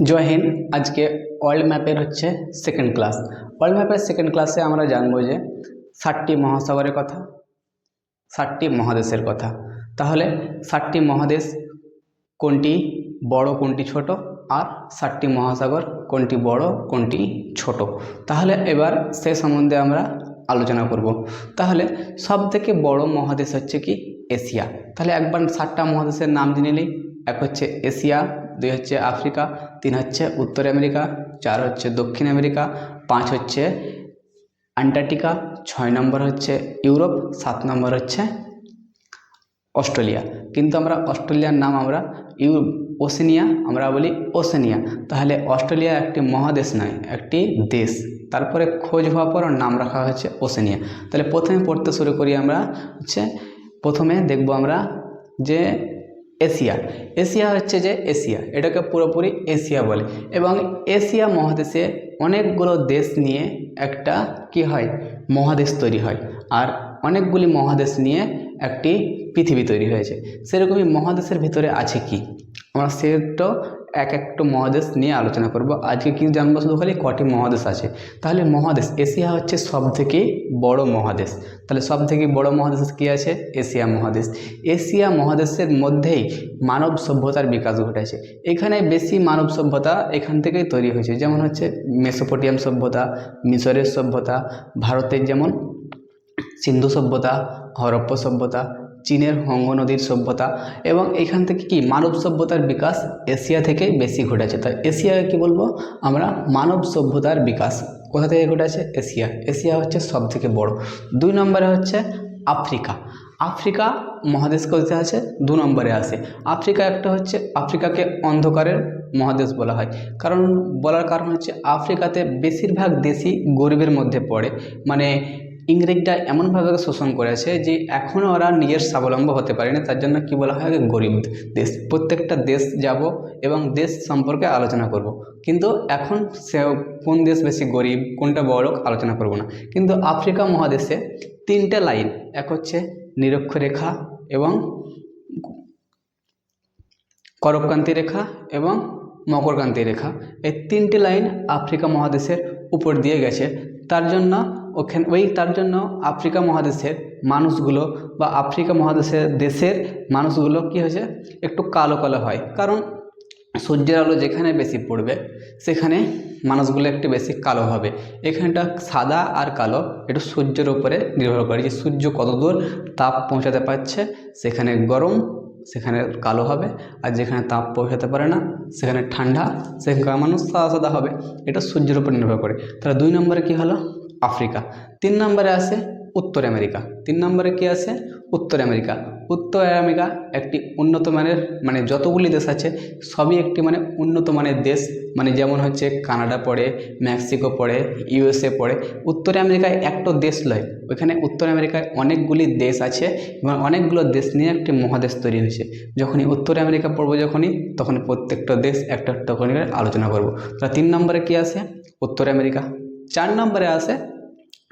জয় হিন্দ। আজকে ওয়ার্ল্ড ম্যাপের হচ্ছে সেকেন্ড ক্লাস ওয়ার্ল্ড ম্যাপের সেকেন্ড ক্লাসে আমরা জানব যে ষাটটি মহাসাগরের কথা, ষাটটি মহাদেশের কথা। তাহলে ষাটটি মহাদেশ কোনটি বড়, কোনটি ছোট, আর ষাটটি মহাসাগর কোনটি বড়, কোনটি ছোট। তাহলে এবার সে সম্বন্ধে আমরা আলোচনা করব। তাহলে সব থেকে বড় মহাদেশ হচ্ছে কি এশিয়া। তাহলে একবার ষাটটা মহাদেশের নাম জেনে নিই। এক হচ্ছে এশিয়া, দুই হচ্ছে আফ্রিকা, তিন হচ্ছে উত্তর আমেরিকা, চার হচ্ছে দক্ষিণ আমেরিকা, পাঁচ হচ্ছে অ্যান্টার্কটিকা ছয় নম্বর হচ্ছে ইউরোপ, সাত নম্বর হচ্ছে অস্ট্রেলিয়া। কিন্তু আমরা অস্ট্রেলিয়ার নাম আমরা ইউ ওসেনিয়া, আমরা বলি ওসেনিয়া। তাহলে অস্ট্রেলিয়া একটি মহাদেশ নয়, একটি দেশ। তারপরে খোঁজ হওয়ার পর নাম রাখা হয়েছে ওসেনিয়া। তাহলে প্রথমে পড়তে শুরু করি আমরা, হচ্ছে প্রথমে দেখব আমরা যে এশিয়া। এশিয়া হচ্ছে যে এশিয়া। এটাকে পুরোপুরি এশিয়া বলে। এবং এশিয়া মহাদেশে অনেকগুলো দেশ নিয়ে একটা কি হয়? মহাদেশ তৈরি হয়। আর অনেকগুলি মহাদেশ নিয়ে একটি পৃথিবী তৈরি হয়েছে। সেরকমই মহাদেশের ভিতরে আছে কি? আমরা সেটা এক একটা মহাদেশ নিয়ে আলোচনা করব। আজকে কি জানব শুধু খালি কটি মহাদেশ আছে? তাহলে মহাদেশ, এশিয়া হচ্ছে সব থেকে বড় মহাদেশ। তাহলে সব থেকে বড় মহাদেশ কী আছে? এশিয়া মহাদেশ। এশিয়া মহাদেশের মধ্যেই মানব সভ্যতার বিকাশ ঘটেছে এখানে বেশি মানব সভ্যতা এখান থেকেই তৈরি হয়েছে। যেমন হচ্ছে মেসোপোটিয়াম সভ্যতা মিশরের সভ্যতা, ভারতের যেমন সিন্ধু সভ্যতা, হরপ্প সভ্যতা চীনের হঙ্গ নদীর সভ্যতা এবং এখান থেকে কি মানব সভ্যতার বিকাশ এশিয়া থেকে বেশি ঘটেছে? তাই এশিয়াকে কি বলব? আমরা মানব সভ্যতার বিকাশ কোথা থেকে ঘটেছে? এশিয়া। এশিয়া হচ্ছে সব থেকে বড়। দুই নম্বরে হচ্ছে আফ্রিকা। আফ্রিকা মহাদেশ কোথায় আছে? দু নম্বরে আসে আফ্রিকা একটা হচ্ছে আফ্রিকাকে অন্ধকারের মহাদেশ বলা হয়। কারণ বলার কারণ হচ্ছে আফ্রিকাতে বেশিরভাগ দেশই গরিবের মধ্যে পড়ে। মানে ইংরেজরা এমনভাবে শোষণ করেছে যে এখনও ওরা নিজের স্বাবলম্ব হতে পারেনি। তার জন্য কি বলা হয়? গরিব দেশ। প্রত্যেকটা দেশ যাব এবং দেশ সম্পর্কে আলোচনা করব। কিন্তু এখন সে কোন দেশ বেশি গরিব, কোনটা বড় আলোচনা করব না। কিন্তু আফ্রিকা মহাদেশে তিনটে লাইন, এক হচ্ছে নিরক্ষরেখা এবং করপকান্তি রেখা এবং মকরকান্তি রেখা। এই তিনটি লাইন আফ্রিকা মহাদেশের উপর দিয়ে গেছে। তার জন্য ওখানে, ওই তার জন্য আফ্রিকা মহাদেশের মানুষগুলো বা আফ্রিকা মহাদেশের দেশের মানুষগুলো কি হয়েছে? একটু কালো কালো হয়। কারণ সূর্যের আলো যেখানে বেশি পড়বে, সেখানে মানুষগুলো একটু বেশি কালো হবে। এখানটা সাদা আর কালো, একটু সূর্যের উপরে নির্ভর করে। যে সূর্য কতদূর তাপ পৌঁছাতে পারছে, সেখানে গরম, সেখানে কালো হবে। আর যেখানে তাপ পৌঁছাতে পারে না, সেখানে ঠান্ডা, সেখানকার মানুষ সাদা সাদা হবে। এটা সূর্যের উপর নির্ভর করে। তাহলে দুই নম্বরে কি হলো? আফ্রিকা। তিন নম্বরে আসে উত্তর আমেরিকা। তিন নম্বরে কি আসে উত্তর আমেরিকা। উত্তর আমেরিকা একটি উন্নত মানের মানে যতগুলি দেশ আছে, সবই একটি মানে উন্নত মানের দেশ। মানে যেমন হচ্ছে কানাডা পড়ে, মেক্সিকো পড়ে, ইউএসএ পড়ে। উত্তর আমেরিকায় একটা দেশ লয়। ওইখানে উত্তর আমেরিকায় অনেকগুলি দেশ আছে এবং অনেকগুলো দেশ নিয়ে একটি মহাদেশ তৈরি হয়েছে। যখনই উত্তর আমেরিকা পড়ব যখনই, তখন প্রত্যেকটা দেশ একটা একটা করে আলোচনা করব। তা তিন নম্বরে কি আসে উত্তর আমেরিকা। চার নম্বরে আসে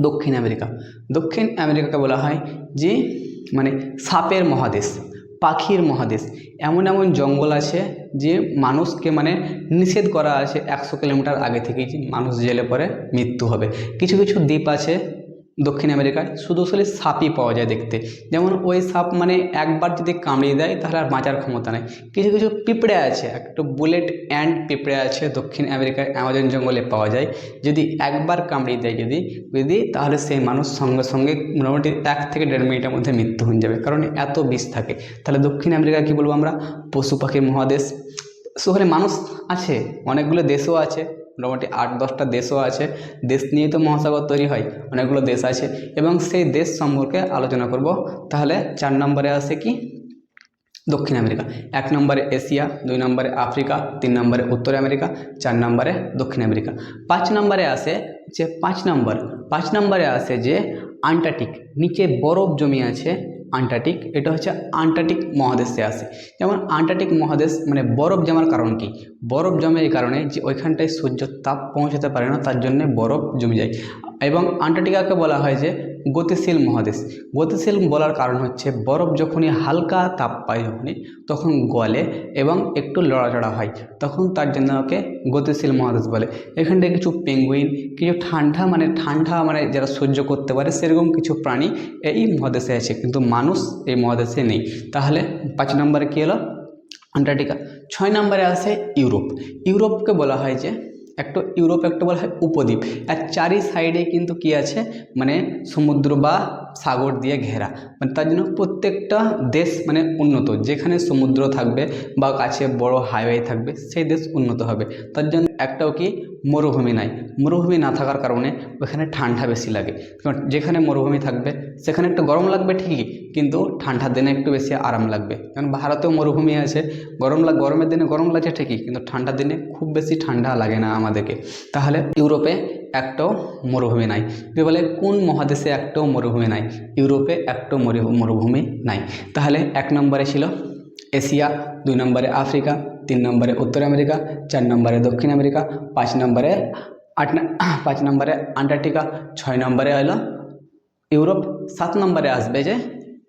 দক্ষিণ আমেরিকা। দক্ষিণ আমেরিকাকে বলা হয় যে মানে সাপের মহাদেশ, পাখির মহাদেশ। এমন এমন জঙ্গল আছে যে, মানুষকে মানে নিষেধ করা আছে একশো কিলোমিটার আগে থেকেই মানুষ জেলে পরে মৃত্যু হবে। কিছু কিছু দ্বীপ আছে দক্ষিণ আমেরিকায় শুধু শুধু সাপই পাওয়া যায় দেখতে। যেমন ওই সাপ মানে একবার যদি কামড়িয়ে দেয়, তাহলে আর বাঁচার ক্ষমতা নেই। কিছু কিছু পিঁপড়ে আছে, একটা বুলেট অ্যান্ড পিঁপড়ে আছে দক্ষিণ আমেরিকায় অ্যামাজন জঙ্গলে পাওয়া যায়। যদি একবার কামড়িয়ে দেয় যদি যদি, তাহলে সেই মানুষ সঙ্গে সঙ্গে মোটামুটি এক থেকে দেড় মিনিটের মধ্যে মৃত্যু হয়ে যাবে। কারণ এত বিষ থাকে। তাহলে দক্ষিণ আমেরিকা কী বলব আমরা? পশু পাখির মহাদেশ। সেখানে মানুষ আছে, অনেকগুলো দেশও আছে। মোটামুটি আট দশটা দেশও আছে। দেশ নিয়ে তো মহাসাগর তৈরি হয়, অনেকগুলো দেশ আছে। এবং সেই দেশ সম্পর্কে আলোচনা করব। তাহলে চার নম্বরে আসে কি? দক্ষিণ আমেরিকা। এক নম্বরে এশিয়া, দুই নম্বরে আফ্রিকা, তিন নম্বরে উত্তর আমেরিকা, চার নম্বরে দক্ষিণ আমেরিকা। পাঁচ নম্বরে আসে যে পাঁচ নম্বর, পাঁচ নম্বরে আসে যে আন্টার্কটিক, নিচে বরফ জমি আছে আন্টার্কটিক, এটা হচ্ছে আন্টার্কটিক মহাদেশে আসে যেমন আন্টার্কটিক মহাদেশ মানে বরফ জমার কারণ কি? বরফ জমে এই কারণে যে ওইখানটায় সূর্য তাপ পৌঁছাতে পারে না, তার জন্য বরফ জমে যায়। এবং আন্টার্কটিকাকে বলা হয় যে গতিশীল মহাদেশ। গতিশীল বলার কারণ হচ্ছে বরফ যখনই হালকা তাপ পায় যখনই, তখন গলে এবং একটু লড়াচড়া হয়। তখন তার জন্য ওকে গতিশীল মহাদেশ বলে। এখানটায় কিছু পেঙ্গুইন কিছু ঠান্ডা মানে ঠান্ডা মানে যারা সহ্য করতে পারে, সেরকম কিছু প্রাণী এই মহাদেশে আছে। কিন্তু মানুষ এই মহাদেশে নেই। তাহলে পাঁচ নম্বরে কী হলো? আন্টার্কটিকা। ছয় নম্বরে আসে ইউরোপ। ইউরোপকে বলা হয় যে একটা ইউরোপ, একটা বলা হয় উপদ্বীপ। আর চারি সাইডে কিন্তু কি আছে? মানে সমুদ্র বা সাগর দিয়ে ঘেরা। মানে তার জন্য প্রত্যেকটা দেশ মানে উন্নত। যেখানে সমুদ্র থাকবে বা কাছে বড় হাইওয়ে থাকবে, সেই দেশ উন্নত হবে। তার জন্য একটাও কি মরুভূমি নাই। মরুভূমি না থাকার কারণে ওখানে ঠান্ডা বেশি লাগে। কারণ যেখানে মরুভূমি থাকবে, সেখানে একটু গরম লাগবে ঠিকই, কিন্তু ঠান্ডার দিনে একটু বেশি আরাম লাগবে। কারণ ভারতেও মরুভূমি আছে, গরম লাগ গরমের দিনে গরম লাগছে ঠিকই, কিন্তু ঠান্ডার দিনে খুব বেশি ঠান্ডা লাগে না আমাদেরকে। তাহলে ইউরোপে একটাও মরুভূমি নাই। বলে কোন মহাদেশে একটাও মরুভূমি নাই? ইউরোপে একটাও মরু- মরুভূমি নাই। তাহলে এক নম্বরে ছিল এশিয়া, দুই নম্বরে আফ্রিকা তিন নম্বরে উত্তর আমেরিকা, চার নম্বরে দক্ষিণ আমেরিকা, পাঁচ নম্বরে আট পাঁচ নম্বরে আন্টার্কটিকা, ছয় নম্বরে হলো ইউরোপ, সাত নম্বরে আসবে যে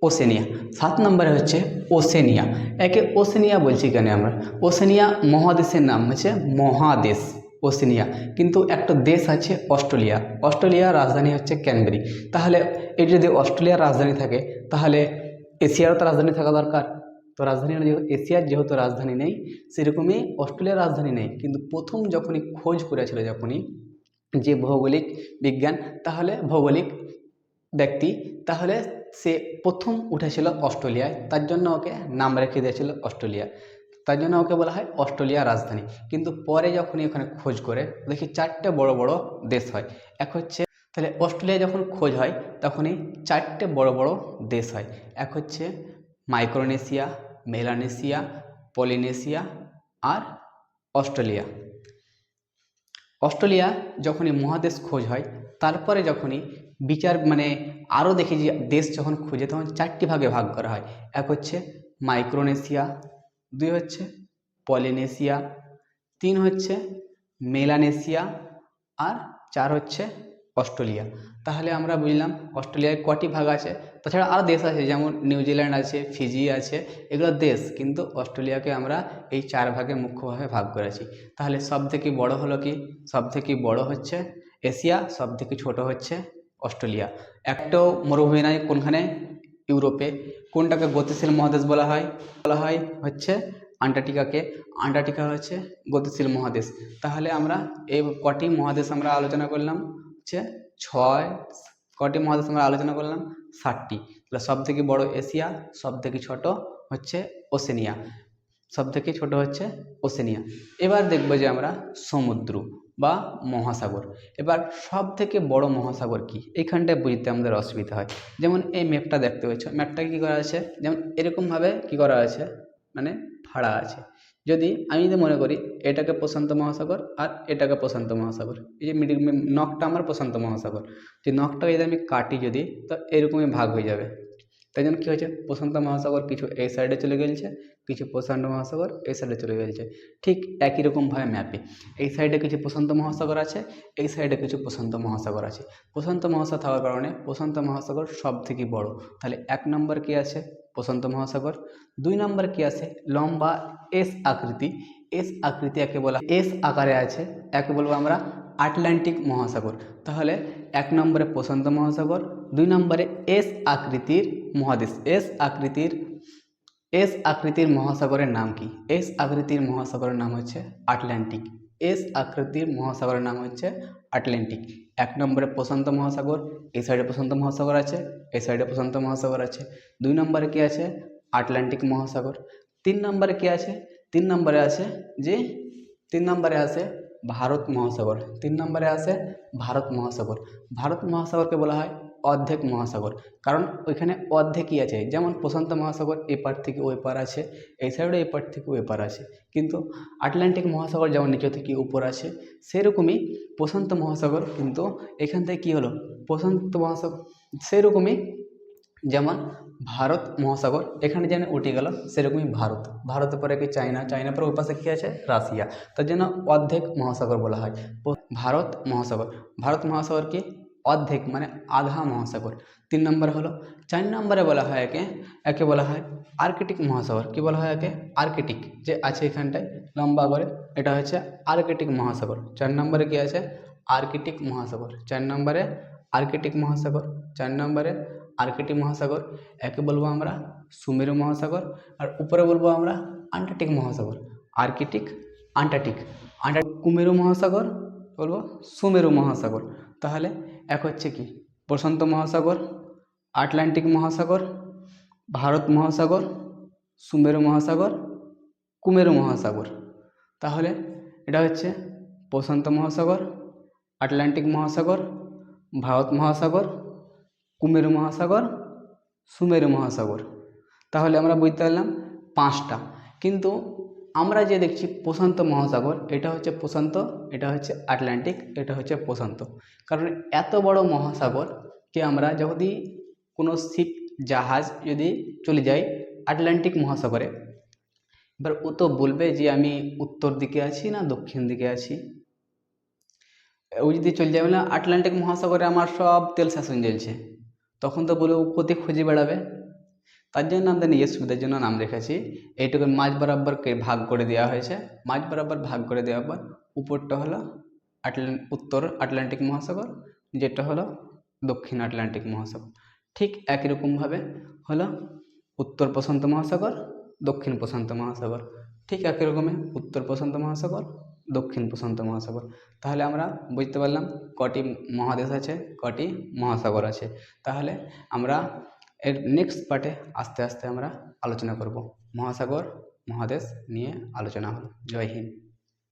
ওসেনিয়া। সাত নম্বরে হচ্ছে ওসেনিয়া। একে ওসেনিয়া বলছি কেন আমরা? ওসেনিয়া মহাদেশের নাম হচ্ছে মহাদেশ, ওসেনিয়া। কিন্তু একটা দেশ আছে অস্ট্রেলিয়া। অস্ট্রেলিয়ার রাজধানী হচ্ছে ক্যানবেরি। তাহলে এটি যদি অস্ট্রেলিয়ার রাজধানী থাকে, তাহলে এশিয়ারও তো রাজধানী থাকা দরকার। তো রাজধানী এশিয়ার যেহেতু রাজধানী নেই, সেরকমই অস্ট্রেলিয়ার রাজধানী নেই। কিন্তু প্রথম যখনই খোঁজ করেছিল যখনই যে ভৌগোলিক বিজ্ঞান, তাহলে ভৌগোলিক ব্যক্তি, তাহলে সে প্রথম উঠেছিল অস্ট্রেলিয়ায়। তার জন্য ওকে নাম রেখে দিয়েছিল অস্ট্রেলিয়া। তার জন্য ওকে বলা হয় অস্ট্রেলিয়া রাজধানী। কিন্তু পরে যখনই ওখানে খোঁজ করে, দেখি চারটে বড় বড় দেশ হয়। এক হচ্ছে, তাহলে অস্ট্রেলিয়া যখন খোঁজ হয়, তখনই চারটে বড় বড় দেশ হয়। এক হচ্ছে মাইক্রোনেশিয়া, মেলানেশিয়া, পলিনেশিয়া আর অস্ট্রেলিয়া। অস্ট্রেলিয়া যখনই মহাদেশ খোঁজ হয়, তারপরে যখনই বিচার মানে আরও দেখি যে দেশ যখন খুঁজে, তখন চারটি ভাগে ভাগ করা হয়। এক হচ্ছে মাইক্রোনেশিয়া, দুই হচ্ছে পলিনেশিয়া, তিন হচ্ছে মেলানেশিয়া আর চার হচ্ছে অস্ট্রেলিয়া। তাহলে আমরা বুঝলাম অস্ট্রেলিয়ায় কটি ভাগ আছে, তাছাড়া আরও দেশ আছে, যেমন নিউজিল্যান্ড আছে, ফিজি আছে, এগুলো দেশ, কিন্তু অস্ট্রেলিয়াকে আমরা এই চার ভাগে মুখ্যভাবে ভাগ করেছি। তাহলে সব থেকে বড় হলো কি? সব থেকে বড় হচ্ছে এশিয়া সব থেকে ছোট হচ্ছে অস্ট্রেলিয়া। একটাও মরুভূমি নাই, কোনখানে? ইউরোপে। কোনটাকে গতিশীল মহাদেশ বলা হয়? বলা হয় হচ্ছে আন্টার্কটিকাকে। আন্টার্কটিকা হচ্ছে গতিশীল মহাদেশ। তাহলে আমরা এই কটি মহাদেশ আমরা আলোচনা করলাম। হচ্ছে ছয় কটি মহাদেশ আমরা আলোচনা করলাম? ষাটটি। তাহলে সব থেকে বড় এশিয়া সব থেকে ছোট হচ্ছে ওসেনিয়া। সব থেকে ছোট হচ্ছে ওসেনিয়া। এবার দেখব যে আমরা সমুদ্র বা মহাসাগর। এবার সব থেকে বড় মহাসাগর কি? এইখানটায় বুঝতে আমাদের অসুবিধা হয়। যেমন এই ম্যাপটা দেখতে পাচ্ছ। ম্যাপটা কী করা আছে? যেমন এরকমভাবে কী করা আছে? মানে ফাড়া আছে। যদি আমি যদি মনে করি এটাকে প্রশান্ত মহাসাগর আর এটাকে প্রশান্ত মহাসাগর, এই যে মিডিল নখটা আমার প্রশান্ত মহাসাগর যে নখটা যদি আমি কাটি যদি, তো এরকমই ভাগ হয়ে যাবে। তাই জন্য কী হয়েছে? প্রশান্ত মহাসাগর কিছু এই সাইডে চলে গেছে কিছু প্রশান্ত মহাসাগর এই সাইডে চলে গেছে ঠিক একই রকমভাবে ম্যাপে এই সাইডে কিছু প্রশান্ত মহাসাগর আছে, এই সাইডে কিছু প্রশান্ত মহাসাগর আছে। প্রশান্ত মহাসাগর থাকার কারণে প্রশান্ত মহাসাগর সব থেকে বড়। তাহলে এক নম্বর কি আছে? প্রশান্ত মহাসাগর। দুই নম্বর কি আছে? লম্বা এস আকৃতি। এস আকৃতি একে বলা এস আকারে আছে। একে বলব আমরা আটলান্টিক মহাসাগর। তাহলে এক নম্বরে প্রশান্ত মহাসাগর, দুই নম্বরে এস আকৃতির মহাদেশ। এস আকৃতির এস আকৃতির মহাসাগরের নাম কি? এস আকৃতির মহাসাগরের নাম হচ্ছে আটলান্টিক। এস আকৃতির মহাসাগরের নাম হচ্ছে আটলান্টিক। এক নম্বরে প্রশান্ত মহাসাগর এই সাইডে প্রশান্ত মহাসাগর আছে এই সাইডে প্রশান্ত মহাসাগর আছে। দুই নম্বরে কি আছে? আটলান্টিক মহাসাগর। তিন নম্বরে কি আছে? তিন নম্বরে আছে যে, তিন নম্বরে আছে ভারত মহাসাগর। তিন নম্বরে আছে ভারত মহাসাগর। ভারত মহাসাগরকে বলা হয় অর্ধেক মহাসাগর। কারণ ওইখানে অর্ধেকই আছে। যেমন প্রশান্ত মহাসাগর এপার থেকে ওই পার আছে, এই সাইডে এপার থেকে ওই পার আছে। কিন্তু আটলান্টিক মহাসাগর যেমন নিচে থেকে উপর আছে, সেরকমই প্রশান্ত মহাসাগর কিন্তু এখান থেকে কী হলো? প্রশান্ত মহাসাগর, সেরকমই যেমন ভারত মহাসাগর, এখানে যেন উঠে গেল, সেরকমই ভারত। ভারতের পরে কি চায়না? চায়নার পরে ওই কী আছে? রাশিয়া। তার জন্য অর্ধেক মহাসাগর বলা হয়। ভারত মহাসাগর। ভারত মহাসাগর কি? অর্ধেক মানে আধা মহাসাগর। তিন নম্বর হলো, চার নম্বরে বলা হয় একে একে বলা হয় আর্কেটিক মহাসাগর। কি বলা হয় একে? আর্কেটিক। যে আছে এখানটায়, লম্বা করে এটা হচ্ছে আর্কেটিক মহাসাগর। চার নম্বরে কি আছে? আর্কেটিক মহাসাগর। চার নম্বরে আর্কেটিক মহাসাগর। চার নম্বরে আর্কেটিক মহাসাগর, একে বলব আমরা সুমেরু মহাসাগর, আর উপরে বলব আমরা আন্টার্কটিক মহাসাগর, আর্কিটিক আন্টার্কটিক। আন্টার কুমেরু মহাসাগর, বলব সুমেরু মহাসাগর। তাহলে এক হচ্ছে কি? প্রশান্ত মহাসাগর, আটলান্টিক মহাসাগর, ভারত মহাসাগর, সুমেরু মহাসাগর, কুমেরু মহাসাগর। তাহলে এটা হচ্ছে প্রশান্ত মহাসাগর, আটলান্টিক মহাসাগর, ভারত মহাসাগর কুমেরু মহাসাগর, সুমেরু মহাসাগর। তাহলে আমরা বুঝতে পারলাম পাঁচটা। কিন্তু আমরা যে দেখছি প্রশান্ত মহাসাগর, এটা হচ্ছে প্রশান্ত, এটা হচ্ছে আটলান্টিক, এটা হচ্ছে প্রশান্ত। কারণ এত বড় মহাসাগরকে আমরা যদি কোনো শিপ জাহাজ যদি চলে যায় আটলান্টিক মহাসাগরে, এবার ও তো বলবে যে আমি উত্তর দিকে আছি না দক্ষিণ দিকে আছি। ও যদি চলে যাবে না আটলান্টিক মহাসাগরে আমার সব তেল শাসন জ্বলছে তখন তো বলে ও খুঁজে বেড়াবে? তার জন্য আমাদের নিজের সুবিধার জন্য নাম রেখেছি। এইটুকু মাঝ বরাবরকে ভাগ করে দেওয়া হয়েছে। মাঝ বরাবর ভাগ করে দেওয়ার পর উপরটা হলো উত্তর আটলান্টিক মহাসাগর, যেটা হলো দক্ষিণ আটলান্টিক মহাসাগর। ঠিক একই রকমভাবে হলো উত্তর প্রশান্ত মহাসাগর, দক্ষিণ প্রশান্ত মহাসাগর। ঠিক একই রকমে উত্তর প্রশান্ত মহাসাগর দক্ষিণ প্রশান্ত মহাসাগর। তাহলে আমরা বুঝতে পারলাম কটি মহাদেশ আছে, কটি মহাসাগর আছে। তাহলে আমরা এর নেক্সট পার্টে আস্তে আস্তে আমরা আলোচনা করব। মহাসাগর, মহাদেশ নিয়ে আলোচনা হলো জয় হিন্দ।